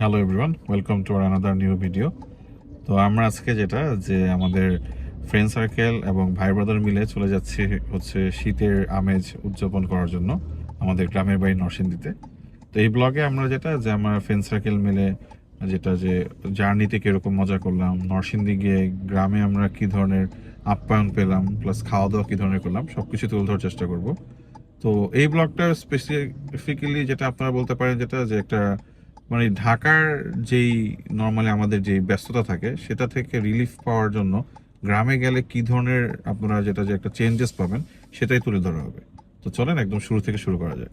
Hello everyone welcome to our another new video তো আমরা আজকে যেটা, যে আমাদের ফ্রেন্ড সার্কেল এবং ভাই ব্রাদার মিলে চলে যাচ্ছি হচ্ছে শীতের আমেজ উদযাপন করার জন্য আমাদের গ্রামের বাড়ি নরসিংদীতে। তো এই ব্লগে আমরা যেটা, যে আমরা ফ্রেন্ড সার্কেল মিলে যেটা, যে জার্নিতে কীরকম মজা করলাম, নরসিংদী গিয়ে গ্রামে আমরা কি ধরনের আপ্যায়ন পেলাম প্লাস খাওয়া দাওয়া কী ধরনের করলাম সব কিছু তুলে ধরার চেষ্টা করব। তো এই ব্লগটা স্পেসিফিক্যালি যেটা আপনারা বলতে পারেন, যেটা যে একটা মানে ঢাকার যেই নর্মালি আমাদের যেই ব্যস্ততা থাকে, সেটা থেকে রিলিফ পাওয়ার জন্য গ্রামে গেলে কি ধরনের আপনারা যেটা যে একটা চেঞ্জেস পাবেন, সেটাই তুলে ধরা হবে। তো চলেন একদম শুরু থেকে শুরু করা যায়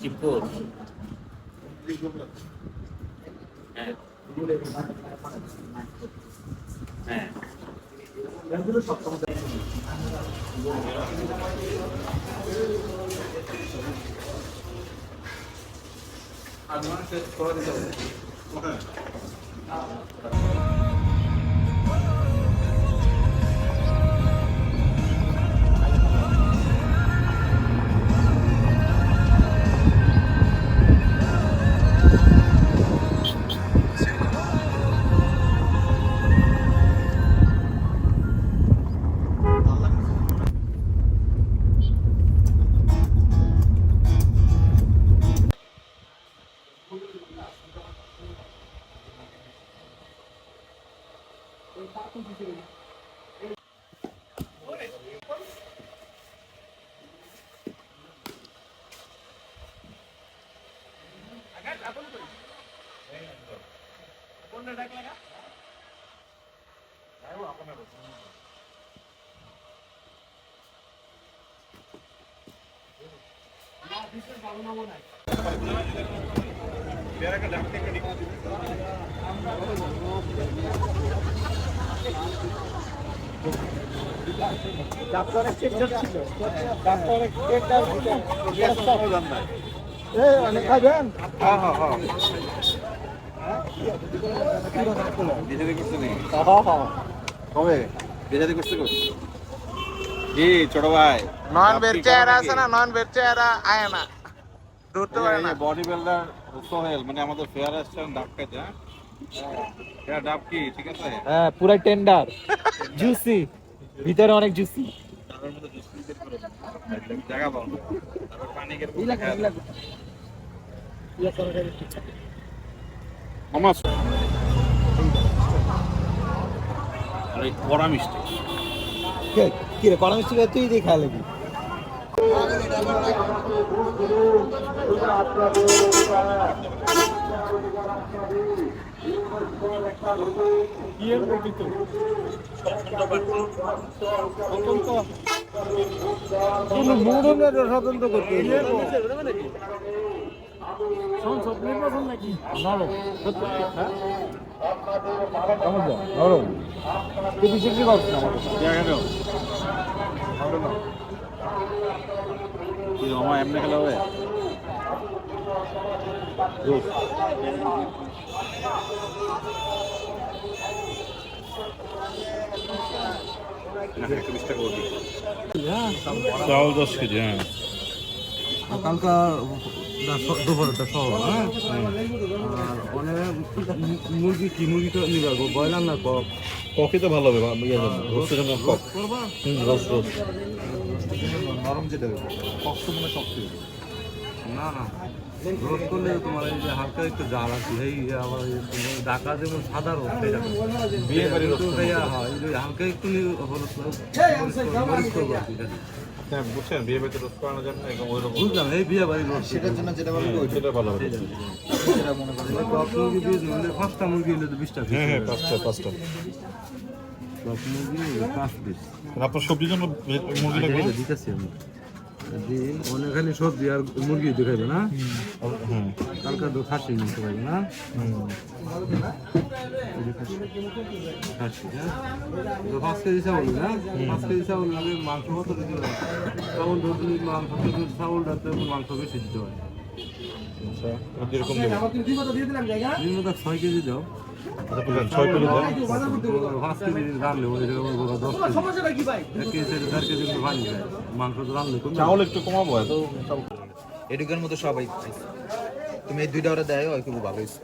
চিপুর হ্যাঁ আডভান্স করে দিতে হবে আপনার ডাক লাগা আপনার ডাক্তার অনেক চেষ্টা ছিল ডাক্তার অনেক খাবেন হ্যাঁ হ্যাঁ হ্যাঁ। চেহারা আছে না চেহারা আয় না বডি বিল্ডার মানে আমাদের ফেয়ার হ্যাঁ ডাব কি ঠিক আছে হ্যাঁ টেন্ডার জুসি ভিতরে অনেক জুসি জায়গা। তারপর পানি এই কড়া মিষ্টি। কি রে কড়া মিষ্টি তুই দিয়ে খাই লাগি স্বতন্ত্র করতে নরম হ্যাঁ নরম তুই বিশেষ করছিস আমাদের কি মামা এমনি খেলা হবে চাউল দশ কেজি হ্যাঁ। কালকা দুপুরটা সহ হ্যাঁ? আর অনেক মুরগি কি মুরগি তো নিবে গো ব্রয়লার না কক? তো ভালো হবে বা- ইয়ে রোস্টের জন্য কক। Roast roast. নরম যেটা কষ্ট মনে শক্ত না না রোদ করলে তোমার এই যে হালকা একটু জাল আছে এই আবার ঢাকা যেমন সাদা রোদ সেটা বিয়ে হয় হালকা একটু হলুদ হ্যাঁ বুঝছেন? বিয়ে বাড়িতে রোজ করানো যাবে না এরকম ওইরকম বুঝলাম এই বিয়ে বাড়ি রোদ সেটার জন্য যেটা হ্যাঁ, সেটা ভালো হবে। সেটা মনে করেন। টপ মুরগি দিয়ে দিলে পাঁচটা মুরগি হলে তো বিশটা হ্যাঁ হ্যাঁ পাঁচটা পাঁচটা। টপ মুরগি পাঁচ পিস আপনার সবজির জন্য ভে- মুরগি লাগবে না? দিতেছি আমি। দিন অনেকখানি সবজি আর মুরগি দেখাইবে না? হ্যাঁ কালকা তো খাসি নিতে পারবে না। খাসি। হ্যাঁ? তো পাঁচ কেজি চাউল না পাঁচ কেজি চাউল লাগে মাংস কত দিতে হয়? যদি মাংস মাংস বেশি দিতে হয়। আচ্ছা যেরকম মতো ছয় কেজি দাও। আচ্ছা ছয় কিলো পাঁচ কেজি রানলে ওই জায়গায় আমার বাবা দশ কেজি। এক কেজি চার কেজি করে মাংস তো রানলে কমে চাউল একটু কমাবো এত এটুকের মতো সবাই তুমি এই দুইটা ওরা দেয় ওই খুব ভালো হয়েছে।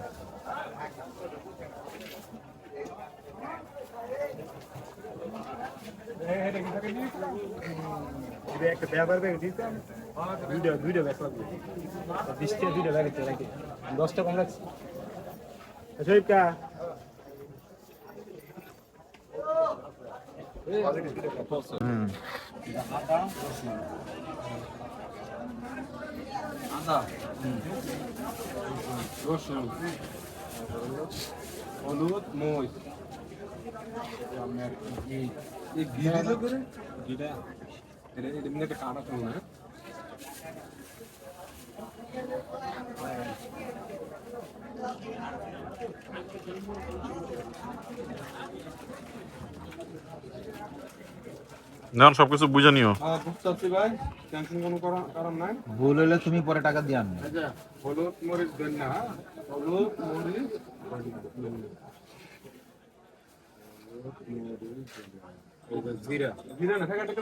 একটা ব্যাপার ব্যাগ দিতাম দুইটা দুইটা ব্যাগ লাগবে। দুইটা ব্যাগ দশটা কম রাখছি শরীফ কা? রসুন হলুদ মরিচ এই ঘি দিলে করে ঘিটা এটা এটা এমনি একটা কাটা তো না নেন সবকিছু বুঝে নিও। হ্যাঁ বুঝতে ভাই টেনশন কোনো কারণ নাই। ভুল হলে তুমি পরে টাকা দিয়ে আনবে। আচ্ছা হলুদ মরিচ দেন না হ্যাঁ? হলুদ মরিচ জিরা। জিরা না থাকা টাকা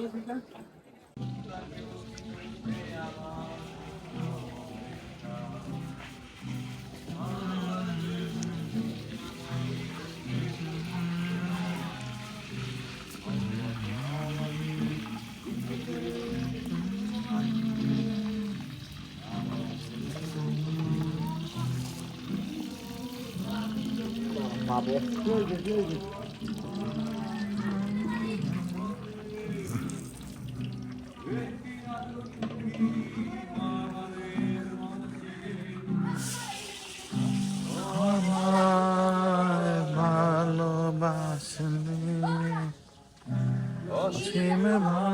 abi. Gördü, gördü. Malobasını Kime var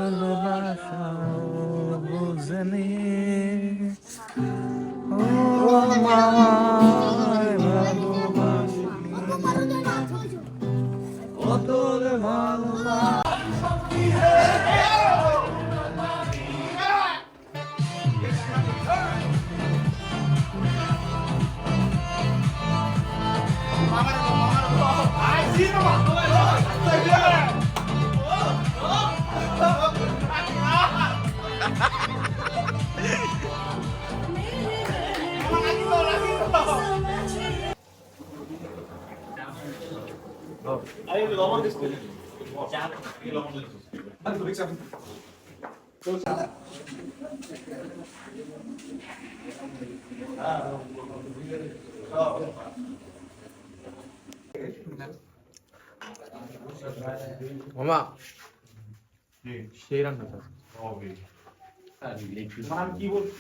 подоливало. 아니 이거 넘어갈 수도 어, 아니 도대체 엄마. 쉐이랑 가자. 어, 왜? 사람 키보드,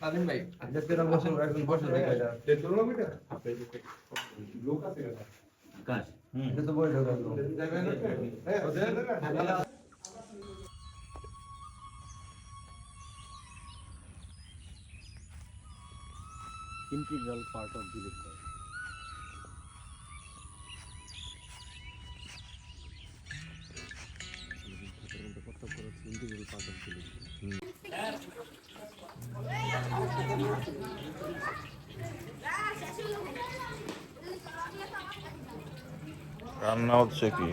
Nadim ভাই আজকে রান্না বসে একজন বসে দেখা যায় তেল লোক এটা লোক আছে কাজ। এটা তো বই ঢোকা যাবেন হ্যাঁ ওদের integral part of village রান্না হচ্ছে কি?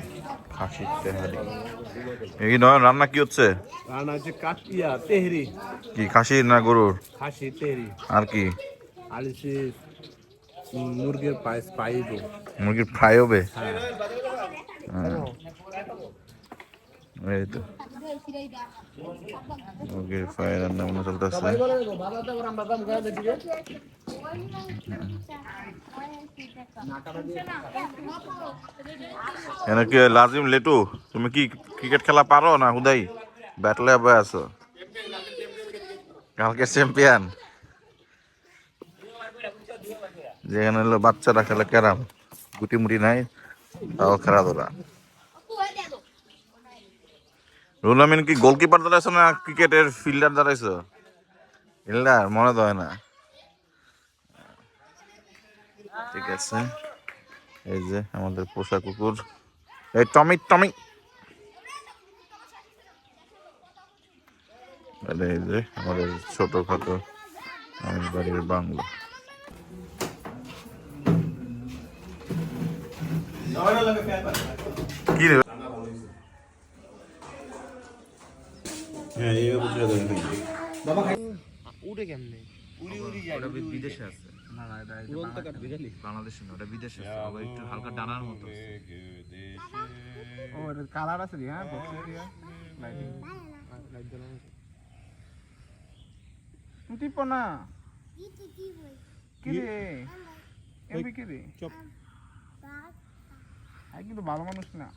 খাসির তেহারি। এই নয় রান্না কি হচ্ছে? রান্না হচ্ছে কাটিয়া তেহরি। কি খাসির না গরুর? খাসি তেহরি। আর কি? আর হচ্ছে মুরগির পায়েস পাইব মুরগির ফ্রাই হবে হ্যাঁ। হ্যাঁ। এই তো। মুরগির ফ্রাই রান্না বান্না চলতেছে। এনে কি লাজিম লেটু? তুমি কি ক্রিকেট খেলা পারো না হুদাই? ব্যাটলে হবে আছো। কালকে চ্যাম্পিয়ন যেখানে হলো বাচ্চারা খেলে ক্যারাম গুটি মুটি নাই, তাও খেলা আমিন কি গোলকিপার দাঁড়াইছো না ক্রিকেটের ফিল্ডার দাঁড়াইছো? ফিল্ডার মনে তো হয় না। ঠিক আছে। এই যে আমাদের পোষা কুকুর। এই টমি টমি। এই যে আমাদের ছোটখাটো আমাদের বাড়ির বাংলো। কি রে? হ্যাঁ এইভাবে তুলে দেবেন ওটা বিদেশে আছে। না না এটা এটা বাংলাদেশে না ওটা বিদেশে আছে। আবার একটু হালকা ডানার মতো ও এটা কালার আছে হ্যাঁ? বক্সে দিয়া লাইটিং টিপ না কি রে? এমবি কি রে? চুপ। আই কিন্তু ভালো মানুষ না।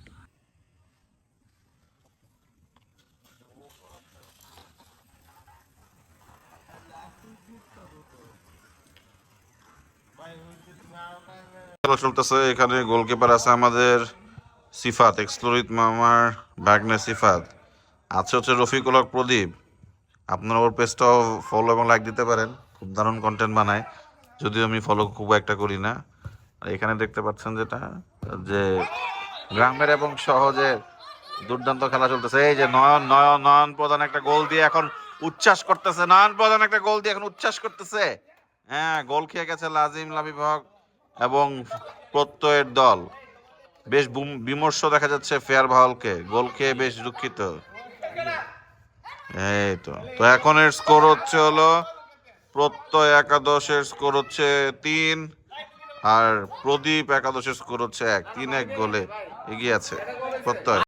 চলতেছে এখানে গোলকিপার আছে আমাদের সিফাত এক্সপ্লোরিত মামার সিফাত। আছে হচ্ছে প্রদীপ। আপনারা ওর পেজটাও ফলো এবং লাইক দিতে পারেন। খুব দারুণ কন্টেন্ট বানায়। যদিও আমি ফলো খুব একটা করি না। এখানে দেখতে পাচ্ছেন যেটা, যে গ্রামের এবং সহজে দুর্দান্ত খেলা চলতেছে। এই যে নয়ন নয়ন নয়ন প্রধান একটা গোল দিয়ে এখন উচ্ছ্বাস করতেছে। নয়ন প্রধান একটা গোল দিয়ে এখন উচ্ছ্বাস করতেছে। হ্যাঁ গোল খেয়ে গেছে লাজিম হক এবং প্রত্যয়ের দল। বেশ বিমর্ষ দেখা যাচ্ছে ফেয়ার ভালকে গোল খেয়ে বেশ দুঃখিত। এই তো। তো এখন এর স্কোর হচ্ছে হলো, প্রত্যয় একাদশের স্কোর হচ্ছে তিন আর প্রদীপ একাদশের স্কোর হচ্ছে এক। তিন এক গোলে এগিয়ে আছে প্রত্যয়।